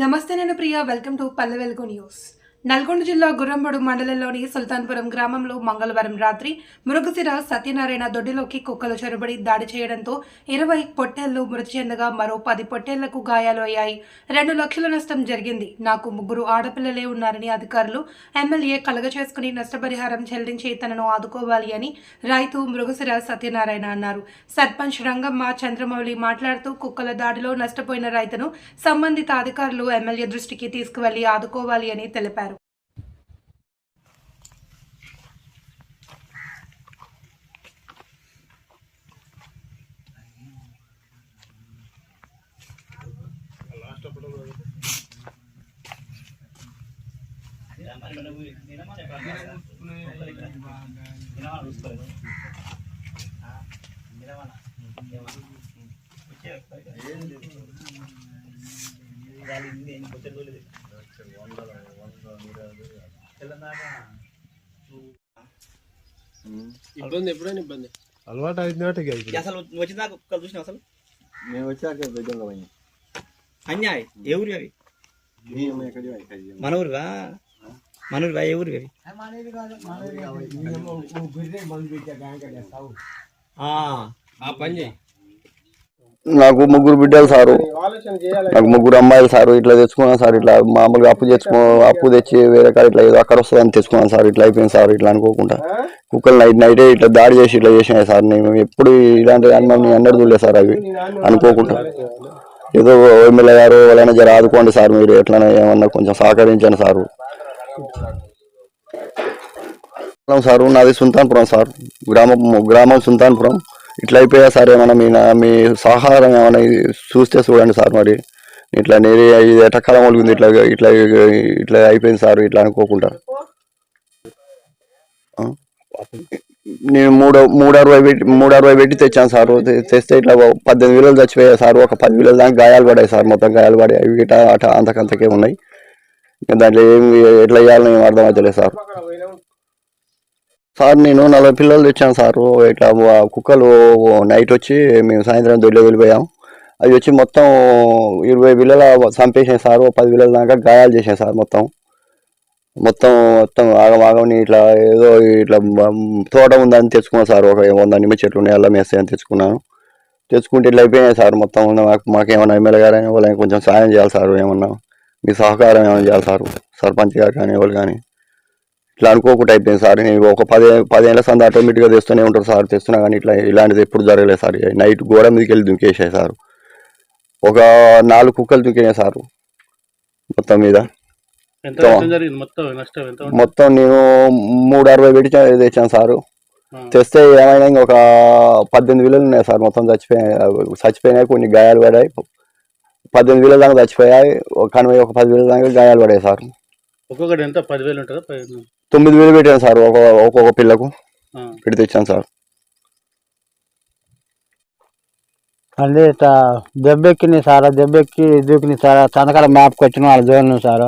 నమస్తే నేను Priya welcome to Palle Velugu news. Nalgonda జిల్లా గుర్రంబడు మండలంలోని సుల్తాన్పురం గ్రామంలో మంగళవారం రాత్రి మృగశిర సత్యనారాయణ దొడ్డిలోకి కుక్కలు చొరబడి దాడి చేయడంతో ఇరవై పొట్టేళ్ళు మృతి చెందగా మరో పది పొట్టేళ్ళకు గాయాలు అయ్యాయి రెండు లక్షల నష్టం జరిగింది. నాకు ముగ్గురు ఆడపిల్లలే ఉన్నారని అధికారులు ఎమ్మెల్యే కలగచేసుకుని నష్టపరిహారం చెల్లించి తనను ఆదుకోవాలి అని రైతు మృగశిర సత్యనారాయణ అన్నారు. సర్పంచ్ రంగమ్మ చంద్రమౌళి మాట్లాడుతూ కుక్కల దాడిలో నష్టపోయిన రైతును సంబంధిత అధికారులు ఎమ్మెల్యే దృష్టికి తీసుకువెళ్ళి ఆదుకోవాలి అని తెలిపారు. ఇబ్బంది ఎప్పుడైనా ఇబ్బంది. అలవాటు అయినట్టు ఇక ఇప్పుడు. అసలు నువ్వు వచ్చిన దాకా కుక్కలు చూసినావు అసలు? మేము వచ్చాక అన్యాయ్ ఏ ఊరి అవి మన ఊరివా మన ఊరివా ఏ ఊరివి అవి ఆ, ఆ పని చేయి. నాకు ముగ్గురు బిడ్డలు సారు. నాకు ముగ్గురు అమ్మాయిలు సారు. ఇట్లా తెచ్చుకున్నాను సార్. ఇట్లా మామూలుగా అప్పు తెచ్చుకో అప్పు తెచ్చి వేరే కాడ ఇట్లా ఏదో అక్కడ వస్తుందని తెచ్చుకున్నాను సార్. ఇట్లా అయిపోయింది సార్. ఇట్లా అనుకోకుండా. కుక్కలు నైట్ నైటే ఇట్లా దాడి చేసి ఇట్లా చేసినాయి సార్. నేను ఎప్పుడు ఇలాంటి అనుమానం ఎన్నడూ చూడలేదు సార్ అవి. అనుకోకుండా. ఏదో ఎమ్మెల్యే గారు వాళ్ళైనా జర ఆదుకోండి సార్ మీరు. ఎట్లా ఏమన్నా కొంచెం సహకరించండి సారు. సార్ నాది సుల్తాన్పురం సార్. గ్రామం గ్రామం సుల్తాన్పురం. ఇట్లా అయిపోయా సార్ ఏమైనా మీ మీ సహారం ఏమైనా చూస్తే చూడండి సార్ మరి. ఇట్లా నేను ఇది ఎటకాలం ఒలిగింది ఇట్లా ఇట్లా ఇట్లా అయిపోయింది సార్ ఇట్లా అనుకోకుండా. నేను మూడు మూడు అరవై పెట్టి మూడు అరవై పెట్టి తెచ్చాను సార్. తెస్తే ఇట్లా పద్దెనిమిది వేలు చచ్చిపోయాయి సార్. ఒక పది వేలు దాకా గాయాలు పడాయి సార్ మొత్తం గాయాలు పడాయి. అవి ఇట్లా అట అంతకంతకే ఉన్నాయి ఇంకా దాంట్లో ఏం ఎట్లా చేయాలని ఏం అర్థం అవుతలేదు సార్. సార్ నేను నలభై పిల్లలు తెచ్చాను సార్. ఇట్లా కుక్కలు నైట్ వచ్చి మేము సాయంత్రం దొడ్లో వెళ్ళిపోయాం. అవి వచ్చి మొత్తం ఇరవై పిల్లల చంపేసాయి సార్ ఓ పది పిల్లల దాకా గాయాలు చేసాయి సార్ మొత్తం. మొత్తం మొత్తం ఆగం ఆగమని ఇట్లా ఏదో ఇట్లా తోట ఉందని తెచ్చుకున్నాను సార్. ఒక వంద నిమ్మ చెట్లు ఉన్నాయి అల్లం వేస్తాయని తెచ్చుకున్నాను. తెచ్చుకుంటే ఇట్లా అయిపోయినాయి సార్ మొత్తం. మాకు మాకేమన్నా ఎమ్మెల్యే గారు అయినా వాళ్ళని కొంచెం సాయం చేయాలి సార్ ఏమన్నా. మీ సహకారం ఏమైనా చేయాలి సార్? సర్పంచ్ గారు కానీ వాళ్ళు కానీ? ఇట్లా అనుకోకుండా అయిపోయింది సార్. నేను ఒక పది పదేళ్ళ సంది ఆటోమేటిక్గా తెస్తూనే ఉంటారు సార్. తెస్తున్నా కానీ ఇట్లా ఇలాంటిది ఎప్పుడు జరగలేదు సార్. నైట్ గోడ మీదకి వెళ్ళి దుంకేసాయి సార్. ఒక నాలుగు కుక్కలు దుంకినాయి సార్. మొత్తం మీద. మొత్తం నేను మూడు అరవై పెట్టి తెచ్చాను సారు. తెస్తే ఏమైనా ఒక పద్దెనిమిది వేలు ఉన్నాయి సార్. మొత్తం చచ్చిపోయాయి చచ్చిపోయినాయి. కొన్ని గాయాలు పడాయి పద్దెనిమిది వేల దాకా చచ్చిపోయాయి. ఒక కనవై ఒక పది వేల దాకా గాయాలు పడాయి సార్. ఒక్కొక్కటి ఎంత? పదివేలు ఉంటుందా? పది తొమ్మిది వేలు పెట్టాను సార్ ఒక ఒక్కొక్క పిల్లకు. ఆ. పెట్టి తెచ్చాను సార్. అంటే ఇట్లా దెబ్బెక్కింది సార్ దెబ్బెక్కి దూకింది సార్. తనకాల మ్యాప్కి వచ్చిన వాళ్ళ జోన్ సార్.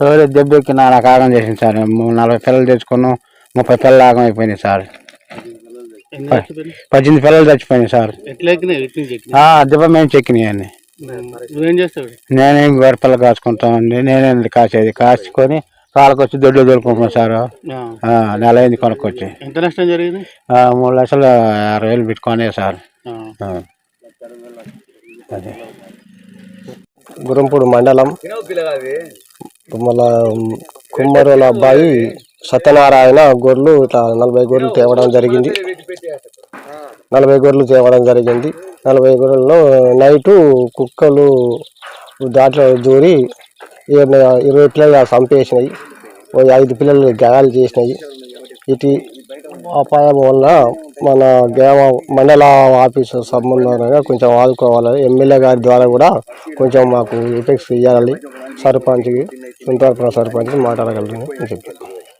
ఎవరు దెబ్బెక్కి నా నాకు ఆగం చేసింది సార్. నలభై పిల్లలు తెచ్చుకున్నాం ముప్పై పిల్లలు ఆగం అయిపోయినాయి సార్? పద్దెనిమిది పిల్లలు చచ్చిపోయినాయి సార్. దెబ్బ మేము చెక్కినాయి అన్ని. నువ్వేం చేస్తావు? నేనే కాచుకుంటామండి. నేనే కాసేది? కాచుకొని వాళ్ళకి వచ్చి దొడ్లు దొరుకుంటున్నాం సార్. ఆ. ఆ, నెల అయింది కొనుక్కొచ్చి. ఎంత నష్టం జరిగింది? ఆ, మూడు లక్షలు అరవై వేలు పెట్టుకునే సార్. అదే. గురంపూడి మండలం మళ్ళా కుమ్మరుల అబ్బాయి సత్యనారాయణ గొర్రెలు ఇట్లా నలభై గొర్రెలు తేవడం జరిగింది. నలభై గొర్రెలు తేవడం జరిగింది. నలభై గొర్రెల్లో నైటు కుక్కలు దాంట్లో దూరి ఇరవై ఇరవై పిల్లలు చంపేసినాయి. ఐదు పిల్లలు గాయాలు చేసినాయి. ఇటు అపాయం వల్ల మన గ్రామ మండల ఆఫీసు సంబంధంగా కొంచెం ఆదుకోవాలి. ఎమ్మెల్యే గారి ద్వారా కూడా కొంచెం మాకు ఎఫెక్ట్స్ ఇవ్వాలి సర్పంచ్కి సుందరపురం సర్పంచ్కి మాట్లాడగలను అని చెప్పి.